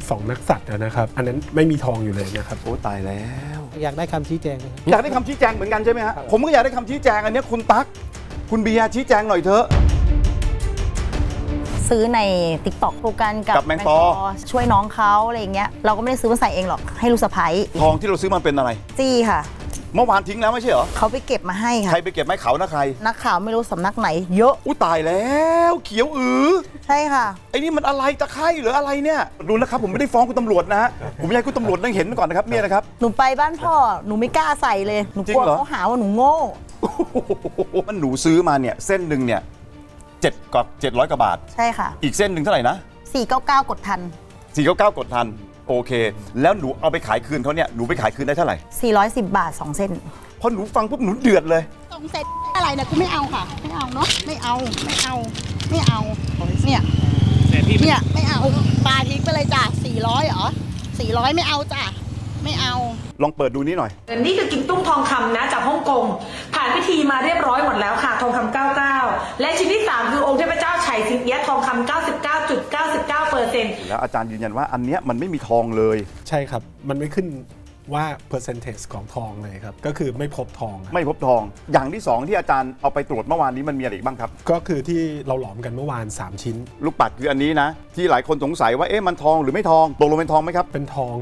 12 นักสัตว์อะนะครับ อันนั้นไม่มีทองอยู่เลยนะครับ โอ้ตายแล้ว อยากได้คำชี้แจงนะครับ อยากได้คำชี้แจงเหมือนกันใช่ไหมฮะ ผมก็อยากได้คำชี้แจงอันเนี้ยคุณตั๊ก คุณเบียร์ชี้แจงหน่อยเถอะ ซื้อใน t ิ k t o k โปรกันกับกับแมงปอ ช่วยน้องเขาอะไรอย่างเงี้ยเราก็ไม่ได้ซื้อมาใส่เองหรอกให้ลูกสะพ้ายทองที่เราซื้อมันเป็นอะไร จี้ค่ะ เมื่อวานทิ้งแล้วไม่ใช่เหรอ เขาไปเก็บมาให้ใคค่ะรไปเก็บไม้เขานะใคร นักข่าวไม่รู้สำนักไหน เยอะ อุ้ตายแล้วเขียวอือใช่ค่ะ ไอ้นี่มันอะไรตะไคร่หรืออะไรเนี่ยดูนะครับผมไม่ได้ฟ้องคุณตำรวจนะฮะผมอยากให้คุณตำรวจได้เห็นก่อนนะครับเนี่ยนะครับ หนูไปบ้านพ่อ หนูไม่กล้าใส่เลย หนูจริกลัวงเหรอ เขาหาว่าหนูโง่ โอ้โหมันหนูซื้อมาเนี่ยเส้นหนึ่งเนี่ยเจ็ดกับเจ็ดร้อยกว่าบาท ใช่ค่ะ อีกเส้นหนึ่งเท่าไหร่นะ499 กดทันสี่เก้าเก้ากดทัน โอเค แล้วหนูเอาไปขายคืนเขาเนี่ยหนูไปขายคืนได้เท่าไหร่410 บาท 2 เส้น พอหนูฟังปุ๊บหนูเดือดเลย ตรงเสร็จอะไรเนี่ยกูไม่เอาค่ะ ไม่เอาเนาะไม่เอาไม่เอาไม่เอาเนี่ยเนี่ยไม่เอาปลาทิ้งไปเลยจ้ะสี่ร้อยเหรอสี่ร้อยไม่เอาจ้ะไม่เอา ลองเปิดดูนี้หน่อย นี่คือกิมตุ้มทองคำนะจากฮ่องกง ผ่านพิธีมาเรียบร้อยหมดแล้วค่ะ ทองคำ99 และชิ้นที่ 3 คือองค์เทพเจ้าไฉสิงเอียะทองคำ99.99 เปอร์เซ็นต์แล้วอาจารย์ยืนยันว่าอันเนี้ยมันไม่มีทองเลย ใช่ครับ มันไม่ขึ้นว่า percentage ของทองเลยครับ ก็คือไม่พบทองครับไม่พบทอง อย่างที่สองที่อาจารย์เอาไปตรวจเมื่อวานนี้มันมีอะไรอีกบ้างครับ ก็คือที่เราหลอมกันเมื่อวาน 3 ชิ้น ลูกปัดคืออันนี้นะ ที่หลายคนสงสัยว่าเอ๊ะมันทองหรือไม่ทองตกลงเป็นทองไหมครับ เป็นทอง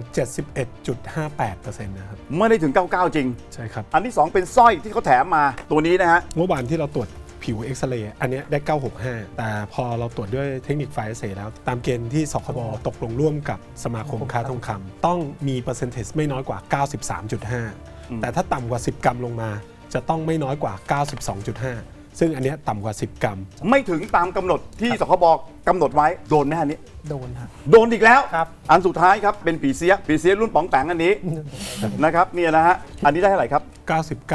71.58%นะครับ ไม่ได้ถึง 99 จริง ใช่ครับ อันที่2เป็นสร้อยที่เขาแถมมาตัวนี้นะฮะ เมื่อวานที่เราตรวจ ผิวเอ็กซเรย์อันเนี้ยได้ 965 แต่พอเราตรวจด้วยเทคนิคไฟเอสแล้ว ตามเกณฑ์ที่สคบตกลงร่วมกับสมาคมค้าทองคำต้องมีเปอร์เซ็นต์ไม่น้อยกว่า 93.5 แต่ถ้าต่ำกว่า 10 กรัมลงมา จะต้องไม่น้อยกว่า 92.5 ซึ่งอันเนี้ยต่ำกว่า 10 กรัม ไม่ถึงตามกำหนดที่สคบกำหนดไว้โดนไหมอันนี้ โดนครับโดนอีกแล้วครับ อันสุดท้ายครับเป็นปีเสียปีเสียรุ่นป๋องแปงอันนี้ นะครับเนี่ยนะฮะอันนี้ได้เท่าไหร่ครับ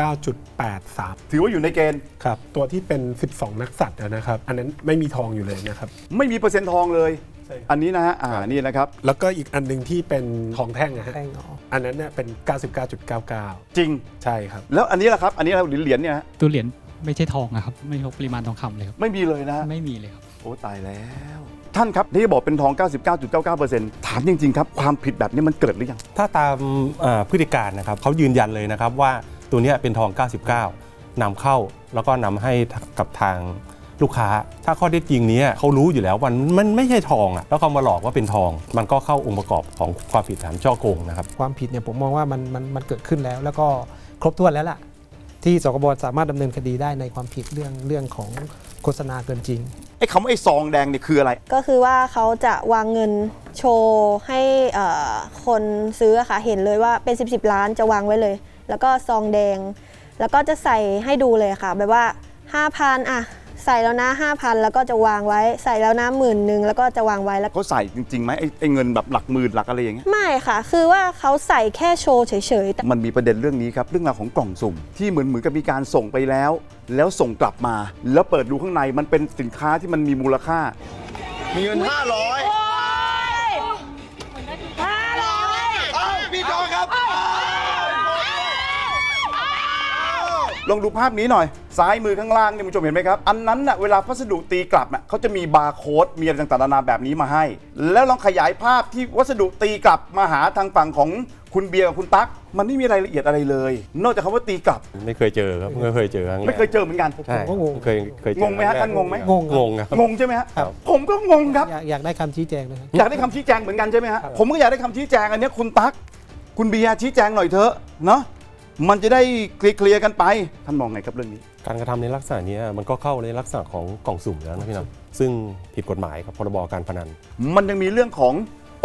99.83 ถือว่าอยู่ในเกณฑ์ครับ ตัวที่เป็น 12 นักสัตว์อะนะครับ อันนั้นไม่มีทองอยู่เลยนะครับ ไม่มีเปอร์เซ็นต์ทองเลย ใช่ครับ อันนี้นะฮะอ่านี่นะครับ แล้วก็อีกอันหนึ่งที่เป็นทองแท่งนะฮะแป้งอ๋อ อันนั้นเนี่ยเป็น 99.99 จริง ใช่ครับ แล้วอันนี้ล่ะครับ อันนี้เราเหรียญเนี่ยฮะตัวเหรียญ ไม่ใช่ทองนะครับ ไม่พบปริมาณทองคำเลยครับ ไม่มีเลยนะฮะไม่มีเลยครับ โอ้ตายแล้ว ท่านครับที่บอกเป็นทอง 99.99%ถามจริง ๆ ครับ ความผิดแบบนี้มันเกิดหรือยัง ถ้าตามเอ่อพฤติการนะครับเขายืนยันเลยนะครับว่าตัวเนี้ยเป็นทอง 99นำเข้าแล้วก็นำให้กับทางลูกค้า ถ้าข้อเท็จจริงเนี้ยเขารู้อยู่แล้วมันมันไม่ใช่ทองอะแล้วเขามาหลอกว่าเป็นทอง มันก็เข้าองค์ประกอบของความผิดฐานช่อโกงนะครับ ความผิดเนี่ยผมมองว่ามันมันมันเกิดขึ้นแล้ว แล้วก็ครบถ้วนแล้วล่ะ ที่สกบสามารถดำเนินคดีได้ในความผิดเรื่องเรื่องของโฆษณาเกินจริง ไอ้คำว่าไอ้ซองแดงเนี่ยคืออะไร ก็คือว่าเขาจะวางเงินโชว์ให้เอ่อคนซื้ออะค่ะเห็นเลยว่าเป็น 10บสล้านจะวางไว้เลย แล้วก็ซองแดง แล้วก็จะใส่ให้ดูเลยค่ะ แบบว่า 5,000อะ ใส่แล้วนะ5,000 แล้วก็จะวางไว้ ใส่แล้วนะหมื่นหนึ่งแล้วก็จะวางไว้แล้วเขาใส่จริงๆไหมไอ้ไอ้เงินแบบหลักหมื่นหลักอะไรอย่างเงี้ย ไม่ค่ะ คือว่าเขาใส่แค่โชว์เฉยๆแต่มันมีประเด็นเรื่องนี้ครับ เรื่องราวของกล่องสุ่ม ที่เหมือนเหมือนกับมีการส่งไปแล้ว แล้วส่งกลับมา แล้วเปิดดูข้างในมันเป็นสินค้าที่มันมีมูลค่า มีเงิน 500พี่จอครับลองดูภาพนี้หน่อย ซ้ายมือข้างล่างเนี่ยคุณผู้ชมเห็นไหมครับ อันนั้นน่ะเวลาพัสดุตีกลับน่ะเขาจะมีบาร์โค้ดมีอะไรต่างๆนานาแบบนี้มาให้ แล้วลองขยายภาพที่วัสดุตีกลับมาหาทางฝั่งของคุณเบียร์กับคุณตั๊กมันไม่มีรายละเอียดอะไรเลย นอกจากคำว่าตีกลับ ไม่เคยเจอครับไม่เคยเจอครั้งแรกไม่เคยเจอเหมือนกันใช่ผมก็งงเคยเคยเจองงไหมฮะท่านงงไหมงงงงครับงงใช่ไหมฮะครับผมก็งงครับอยากอยากได้คำชี้แจงนะครับอยากได้คำชี้แจงเหมือนกันใช่ไหมฮะผมก็อยากได้คำชี้แจงอันเนี้ยคุณตั๊กคุณเบียร์ชี้แจงหน่อยเถอะเนาะมันจะได้เคลียร์ๆกันไปท่านมองไงครับเรื่องนี้ การกระทำในลักษณะเนี้ยมันก็เข้าในลักษณะของกล่องสุ่มแล้วนะพี่น้องซึ่งผิดกฎหมายครับพรบการพนัน มันยังมีเรื่องของ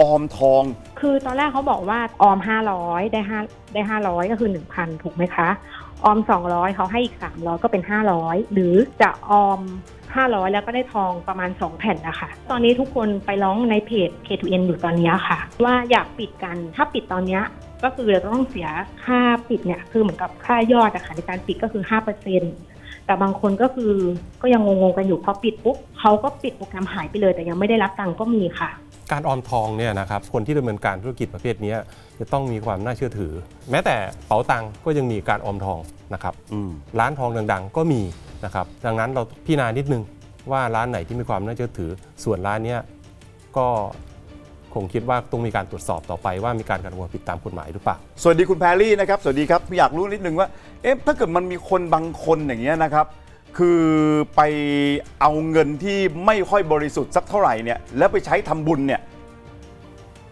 ออมทอง คือตอนแรกเขาบอกว่าออม 500 ได้5ได้500 ก็คือ 1,000 ถูกไหมคะ ออม 200 เขาให้อีก 300 ก็เป็น 500 หรือจะออม 500 แล้วก็ได้ทองประมาณ 2 แผ่นนะคะ ตอนนี้ทุกคนไปร้องในเพจ K2N อยู่ตอนนี้ค่ะ ว่าอยากปิดกัน ถ้าปิดตอนเนี้ยก็คือเราต้องเสียค่าปิดเนี่ย คือเหมือนกับค่ายอดอะค่ะในการปิดก็คือ 5% แต่บางคนก็คือก็ยังงงๆกันอยู่พอปิดปุ๊บเขาก็ปิดโปรแกรมหายไปเลย แต่ยังไม่ได้รับตังค์ก็มีค่ะ การออมทองเนี่ยนะครับคนที่ดำเนินการธุรกิจประเภทเนี้ยจะต้องมีความน่าเชื่อถือ แม้แต่เป๋าตังก็ยังมีการออมทองนะครับอืมร้านทองดังๆ ก็มีนะครับดังนั้นเราพิจารณานิดนึงว่าร้านไหนที่มีความน่าเชื่อถือ ส่วนร้านเนี้ยก็ คงคิดว่าต้องมีการตรวจสอบต่อไปว่ามีการกระทำความผิดตามกฎหมายหรือเปล่า สวัสดีคุณแพรรี่นะครับ สวัสดีครับ อยากรู้นิดนึงว่า เอ๊ะ ถ้าเกิดมันมีคนบางคนอย่างเงี้ยนะครับ คือไปเอาเงินที่ไม่ค่อยบริสุทธิ์สักเท่าไหร่เนี่ย แล้วไปใช้ทำบุญเนี่ย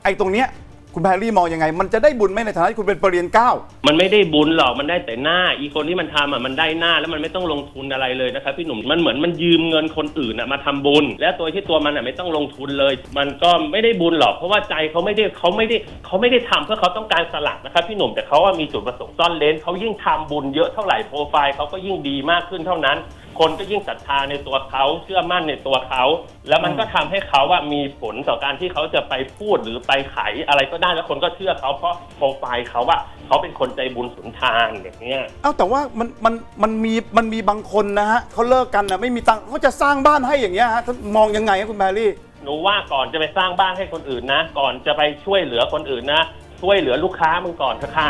ไอ้ตรงเนี้ย คุณแพรรี่มองยังไง มันจะได้บุญไหมในฐานะที่คุณเป็นปรริญญาเก้า มันไม่ได้บุญหรอกมันได้แต่หน้า อีคนที่มันทำอะมันได้หน้าแล้วมันไม่ต้องลงทุนอะไรเลยนะครับพี่หนุ่มมันเหมือนมันยืมเงินคนอื่นอะมาทำบุญ แล้วตัวที่ตัวมันอะไม่ต้องลงทุนเลย มันก็ไม่ได้บุญหรอกเพราะว่าใจเขาไม่ได้เขาไม่ได้เขาไม่ได้ทำเพื่อเขาต้องการสลักนะครับพี่หนุ่มแต่เขาว่ามีจุดประสงค์ซ่อนเลนเขายิ่งทำบุญเยอะเท่าไหร่โปรไฟล์เขาก็ยิ่งดีมากขึ้นเท่านั้น คนก็ยิ่งศรัทธาในตัวเขาเชื่อมั่นในตัวเขา แล้วมันก็ทำให้เขาว่ามีผลต่อการที่เขาจะไปพูดหรือไปขายอะไรก็ได้แล้วคนก็เชื่อเขาเพราะโปรไฟล์เขาว่าเขาเป็นคนใจบุญสุนทานอย่างเนี้ย เอ้าแต่ว่ามันมันมันมีมันมีบางคนนะฮะเขาเลิกกันนะไม่มีตังค์เขาจะสร้างบ้านให้อย่างเงี้ยฮะท่านมองยังไงครับคุณแพรรี่ หนูว่าก่อนจะไปสร้างบ้านให้คนอื่นนะ ก่อนจะไปช่วยเหลือคนอื่นนะ ช่วยเหลือลูกค้ามึงก่อนเถอะค่ะ